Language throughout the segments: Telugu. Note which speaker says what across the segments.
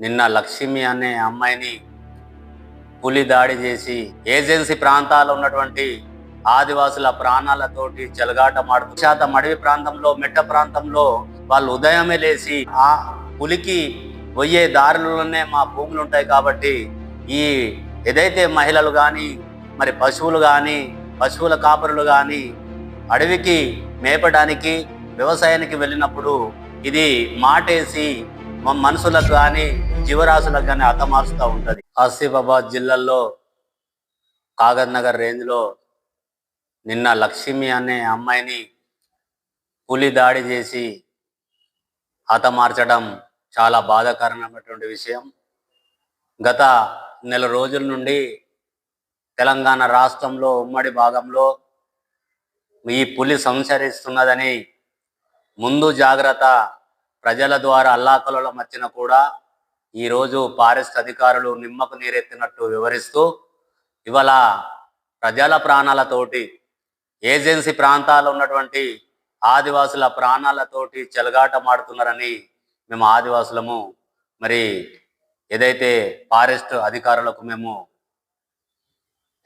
Speaker 1: నిన్న లక్ష్మి అనే అమ్మాయిని పులి దాడి చేసి ఏజెన్సీ ప్రాంతాల్లో ఉన్నటువంటి ఆదివాసుల ప్రాణాలతోటి చెలగాటమాడుతూ శాతం అడవి ప్రాంతంలో మెట్ట ప్రాంతంలో వాళ్ళు ఉదయమే లేచి ఆ పులికి పోయే దారులలోనే మా భూములు ఉంటాయి కాబట్టి ఈ ఏదైతే మహిళలు కానీ మరి పశువులు కానీ పశువుల కాపరులు కానీ అడవికి మేపడానికి వ్యవసాయానికి వెళ్ళినప్పుడు ఇది మాటేసి మనుషులకు కానీ జీవరాశులకు కానీ హతమారుస్తూ ఉంటుంది. ఆసిఫాబాద్ జిల్లాలో కాగజ్ నగర్ రేంజ్లో నిన్న లక్ష్మి అనే అమ్మాయిని పులి దాడి చేసి హతమార్చడం చాలా బాధాకరమైనటువంటి విషయం. గత నెల రోజుల నుండి తెలంగాణ రాష్ట్రంలో ఉమ్మడి భాగంలో ఈ పులి సంచరిస్తున్నదని ముందు జాగ్రత్త ప్రజల ద్వారా అల్లాకలలో మధ్యన కూడా ఈరోజు ఫారెస్ట్ అధికారులు నిమ్మకు నీరెత్తినట్టు వివరిస్తూ ఇవాళ ప్రజల ప్రాణాలతోటి ఏజెన్సీ ప్రాంతాల్లో ఉన్నటువంటి ఆదివాసుల ప్రాణాలతోటి చెలగాటమాడుతున్నారని మేము ఆదివాసులము మరి ఏదైతే ఫారెస్ట్ అధికారులకు మేము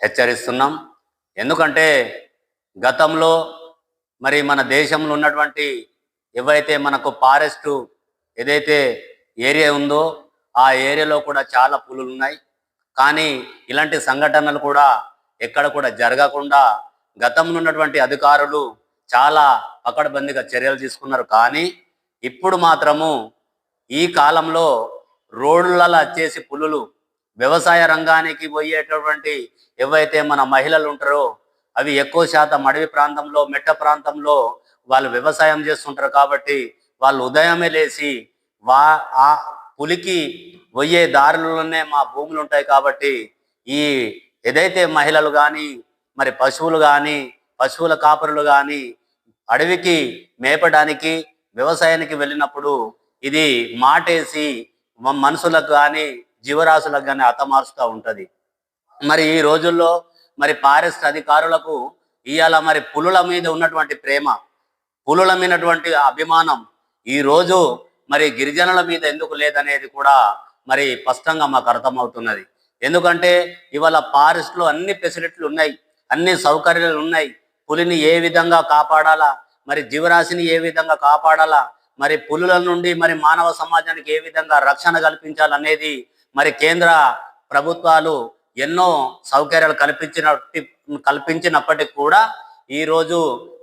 Speaker 1: హెచ్చరిస్తున్నాం. ఎందుకంటే గతంలో మరి మన దేశంలో ఉన్నటువంటి ఏవైతే మనకు ఫారెస్ట్ ఏదైతే ఏరియా ఉందో ఆ ఏరియాలో కూడా చాలా పులులు ఉన్నాయి. కానీ ఇలాంటి సంఘటనలు కూడా ఎక్కడ కూడా జరగకుండా గతంలో ఉన్నటువంటి అధికారులు చాలా పకడ్బందీగా చర్యలు తీసుకున్నారు. కానీ ఇప్పుడు మాత్రము ఈ కాలంలో రోడ్లలో వచ్చేసి పులులు వ్యవసాయ రంగానికి పోయేటటువంటి ఎవైతే మన మహిళలు ఉంటారో అవి ఎక్కువ శాతం అడవి ప్రాంతంలో మెట్ట ప్రాంతంలో వాళ్ళు వ్యవసాయం చేస్తుంటారు కాబట్టి వాళ్ళు ఉదయమే లేచి వా ఆ పులికి పోయే దారులలోనే మా భూములు ఉంటాయి కాబట్టి ఈ ఏదైతే మహిళలు కానీ మరి పశువులు కానీ పశువుల కాపరులు కానీ అడవికి మేపడానికి వ్యవసాయానికి వెళ్ళినప్పుడు ఇది మాటేసి మనుషులకు కానీ జీవరాశులకు కానీ అతమారుస్తూ ఉంటుంది. మరి ఈ రోజుల్లో మరి ఫారెస్ట్ అధికారులకు ఇవాళ మరి పులుల మీద ఉన్నటువంటి ప్రేమ పులుల మీదటువంటి అభిమానం ఈ రోజు మరి గిరిజనుల మీద ఎందుకు లేదనేది కూడా మరి స్పష్టంగా మాకు అర్థమవుతున్నది. ఎందుకంటే ఇవాళ ఫారెస్ట్లో అన్ని ఫెసిలిటీలు ఉన్నాయి అన్ని సౌకర్యాలు ఉన్నాయి. పులిని ఏ విధంగా కాపాడాలా మరి జీవరాశిని ఏ విధంగా కాపాడాలా మరి పులుల నుండి మరి మానవ సమాజానికి ఏ విధంగా రక్షణ కల్పించాలనేది మరి కేంద్ర ప్రభుత్వాలు ఎన్నో సౌకర్యాలు కల్పించిన కల్పించినప్పటికీ కూడా ఈ రోజు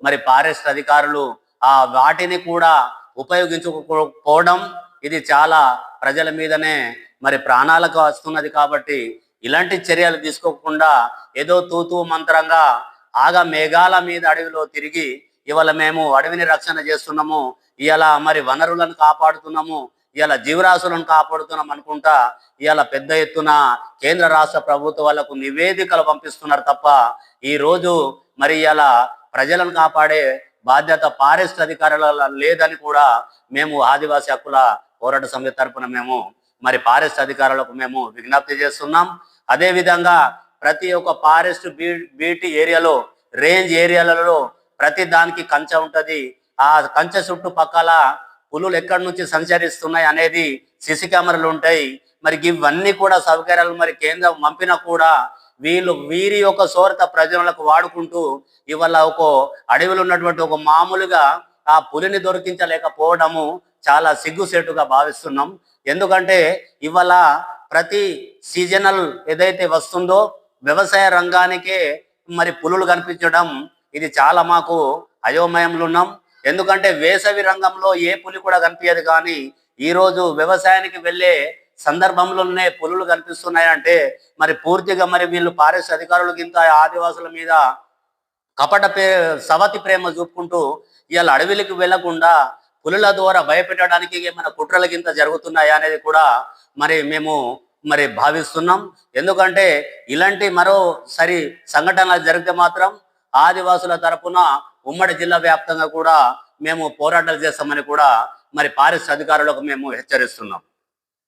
Speaker 1: మరి ఫారెస్ట్ అధికారులు ఆ వాటిని కూడా ఉపయోగించుకోకపోవడం ఇది చాలా ప్రజల మీదనే మరి ప్రాణాలకు వస్తున్నది కాబట్టి ఇలాంటి చర్యలు తీసుకోకుండా ఏదో తూతూ మంత్రంగా ఆగా మేఘాల మీద అడవిలో తిరిగి ఇవాళ మేము అడవిని రక్షణ చేస్తున్నాము ఇవాళ మరి వనరులను కాపాడుతున్నాము ఇవాళ జీవరాశులను కాపాడుతున్నాం అనుకుంటా ఇవాళ పెద్ద ఎత్తున కేంద్ర రాష్ట్ర ప్రభుత్వాలకు నివేదికలు పంపిస్తున్నారు తప్ప ఈ రోజు మరి ఇలా ప్రజలను కాపాడే బాధ్యత ఫారెస్ట్ అధికారుల లేదని కూడా మేము ఆదివాసీ హక్కుల పోరాట సమితి తరపున మేము మరి ఫారెస్ట్ అధికారులకు మేము విజ్ఞప్తి చేస్తున్నాం. అదేవిధంగా ప్రతి ఒక్క ఫారెస్ట్ బీ బీటీ ఏరియాలో రేంజ్ ఏరియాలలో ప్రతి దానికి కంచె ఉంటుంది. ఆ కంచె చుట్టుపక్కల పులులు ఎక్కడి నుంచి సంచరిస్తున్నాయి అనేది సిసి కెమెరాలు ఉంటాయి. మరి ఇవన్నీ కూడా సౌకర్యాలు మరి కేంద్రం పంపినా కూడా వీళ్ళు వీరి యొక్క సోరత ప్రజలకు వాడుకుంటూ ఇవాళ ఒక అడవిలో ఉన్నటువంటి ఒక మామూలుగా ఆ పులిని దొరికించలేకపోవడము చాలా సిగ్గుసేటుగా భావిస్తున్నాం. ఎందుకంటే ఇవాళ ప్రతి సీజనల్ ఏదైతే వస్తుందో వ్యవసాయ రంగానికే మరి పులులు కనిపించడం ఇది చాలా మాకు అయోమయంలో ఉన్నాం. ఎందుకంటే వేసవి రంగంలో ఏ పులి కూడా కనిపించదు కానీ ఈరోజు వ్యవసాయానికి వెళ్ళే సందర్భంలోనే పులులు కనిపిస్తున్నాయంటే మరి పూర్తిగా మరి వీళ్ళు ఫారెస్ట్ అధికారుల కింద ఆదివాసుల మీద కపట ప్రే సవతి ప్రేమ చూపుకుంటూ ఇవాళ అడవిలకు వెళ్ళకుండా పులుల ద్వారా భయపెట్టడానికి ఏమైనా కుట్రల కింద జరుగుతున్నాయా అనేది కూడా మరి మేము మరి భావిస్తున్నాం. ఎందుకంటే ఇలాంటి మరో సరి సంఘటనలు జరిగితే మాత్రం ఆదివాసుల తరపున ఉమ్మడి జిల్లా వ్యాప్తంగా కూడా మేము పోరాటాలు చేస్తామని కూడా మరి పారిస్ అధికారులకు మేము హెచ్చరిస్తున్నాం.